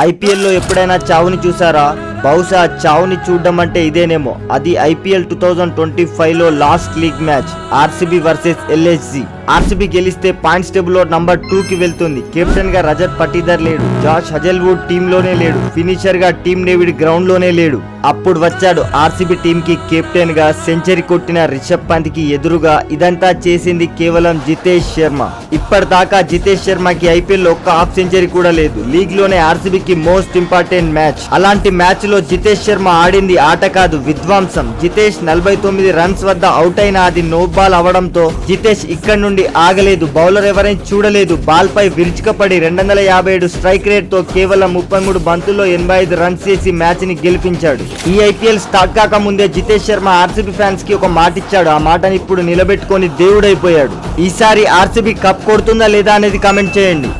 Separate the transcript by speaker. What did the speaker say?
Speaker 1: ఐపీఎల్లో ఎప్పుడైనా చావుని చూసారా బహుశా చావుని చూడడం అంటే ఇదేనేమో. అది ఐపీఎల్ టూ థౌజండ్ ట్వంటీ ఫైవ్లో last league match. RCB versus LSG RCB గెలిస్తే పాయింట్స్ టేబుల్లో నంబర్ టూ కి వెళ్తుంది. కెప్టెన్గా రజత్ పటీదర్ లేడు. జాష్ హజల్వుడ్ టీమ్లోనే లేడు. ఫినిషర్గా టీమ్ డేవిడ్ గ్రౌండ్లోనే లేడు. అప్పుడు వచ్చాడు ఆర్సీబీ టీమ్కి కెప్టెన్గా సెంచరీ కొట్టిన రిషబ్ పంత్కి ఎదురుగా ఇదంతా చేసింది కేవలం జితేష్ శర్మ. ఇప్పటిదాకా జితేష్ శర్మకి ఐపీఎల్లో ఒక్క హాఫ్ సెంచరీ కూడా లేదు. లీగ్లోనే ఆర్సీబీకి మోస్ట్ ఇంపార్టెంట్ మ్యాచ్. అలాంటి మ్యాచ్ మ్యాచ్లో జితేష్ శర్మ ఆడింది ఆట కాదు విధ్వంసం. జితేష్ నలభై తొమ్మిది రన్స్ వద్ద అవుట్ అయిన అది నో బాల్ అవడంతో జితేష్ ఇక్కడ నుండి ఆగలేదు. బౌలర్ ఎవరైనా చూడలేదు. బాల్ పై విరుచుకపడి రెండు వందల యాభై ఏడు స్ట్రైక్ రేట్తో కేవలం ముప్పై మూడు బంతుల్లో ఎనభై ఐదు రన్స్ చేసి మ్యాచ్ని గెలిపించాడు. ఈ ఐపీఎల్ స్టార్ట్ కాక ముందే జితేష్ శర్మ ఆర్సీబీ ఫ్యాన్స్కి ఒక మాట ఇచ్చాడు ఆ మాటని ఇప్పుడు నిలబెట్టుకొని దేవుడైపోయాడు. ఈసారి ఆర్సీబీ కప్ కొడుతుందా లేదా అనేది కామెంట్ చేయండి.